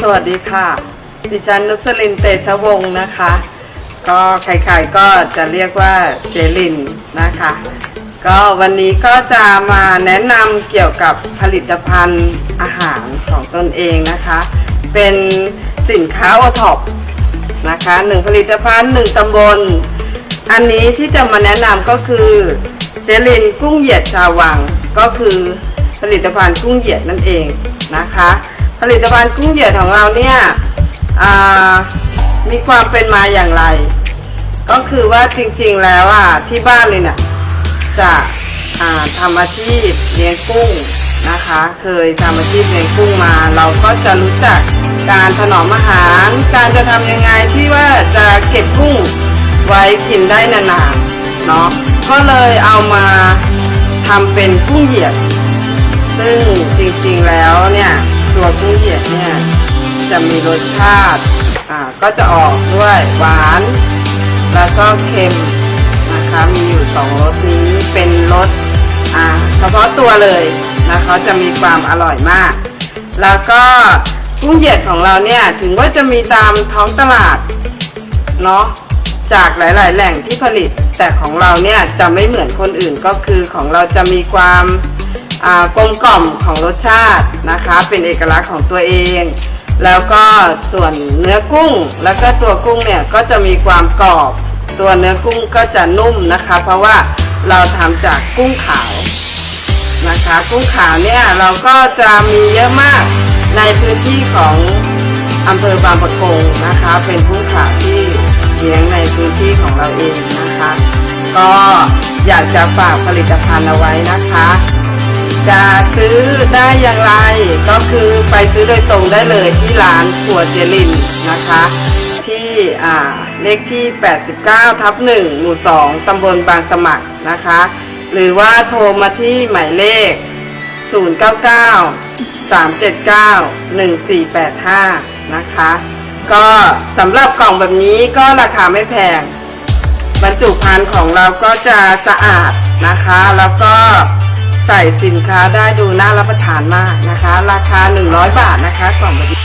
สวัสดีค่ะ ดิฉันนุสลินเตชะวงศ์นะคะ ก็ใครๆก็จะเรียกว่าเจลินนะคะ ก็วันนี้ก็จะมาแนะนำเกี่ยวกับผลิตภัณฑ์อาหารของตนเองนะคะ เป็นสินค้าโอท็อปนะคะหนึ่งผลิตภัณฑ์หนึ่งตำบล อันนี้ที่จะมาแนะนำก็คือเจลินกุ้งเหยียดชาววังก็คือ ผลิตภัณฑ์กุ้งเหยียดนั่นเองนะคะ ผลิตภัณฑ์กุ้งเหยียดของเราเนี่ยมีความเป็นมาอย่างไร ก็คือว่าจริงๆแล้วอะที่บ้านเลยเนี่ยจะทำอาชีพเลี้ยงกุ้งนะคะ เคยทำอาชีพเลี้ยงกุ้งมา เราก็จะรู้จักการถนอมอาหาร การจะทำยังไงที่ว่าจะเก็บกุ้งไว้กินได้นานๆเนาะก็เลยเอามาทำเป็นกุ้งเหยียด ซึ่งจริงๆแล้วเนี่ยตัวกุ้งเหยียดเนี่ยจะมีรสชาติอ่าก็จะออกด้วยหวานแล้วก็เค็มนะคะมีอยู่สองรสนี้เป็นรสอ่าเฉพาะตัวเลยนะคะจะมีความอร่อยมาก แล้วก็กุ้งเหยียดของเราเนี่ยถึงว่าจะมีตามท้องตลาดเนาะจากหลาย ๆ แหล่งที่ผลิต แต่ของเราเนี่ยจะไม่เหมือนคนอื่นก็คือของเราจะมีความ กลมกล่อมของรสชาตินะคะ เป็นเอกลักษณ์ของตัวเอง แล้วก็ส่วนเนื้อกุ้ง แล้วก็ตัวกุ้งเนี่ยก็จะมีความกรอบ ตัวเนื้อกุ้งก็จะนุ่มนะคะ เพราะว่าเราทำจากกุ้งขาวนะคะ กุ้งขาวเนี่ยเราก็จะมีเยอะมากในพื้นที่ของอำเภอบางปะกงนะคะ เป็นกุ้งขาวที่เลี้ยงในพื้นที่ของเราเองนะคะ ก็อยากจะฝากผลิตภัณฑ์เอาไว้นะคะ จะซื้อได้อย่างไร ก็คือไปซื้อโดยตรงได้เลยที่ร้านครัวเจลินนะคะ ที่อ่าเลขที่ 89 ทับ 1 หมู่ 2 ตำบลบางสมัครนะคะ หรือว่าโทรมาที่หมายเลข 099 379 1485 นะคะ ก็สำหรับกล่องแบบนี้ก็ราคาไม่แพง บรรจุภัณฑ์ของเราก็จะสะอาดนะคะ แล้วก็ ใส่สินค้าได้ดูน่ารับประทานมากนะคะ ราคา 100 บาทนะคะกล่องแบบนี้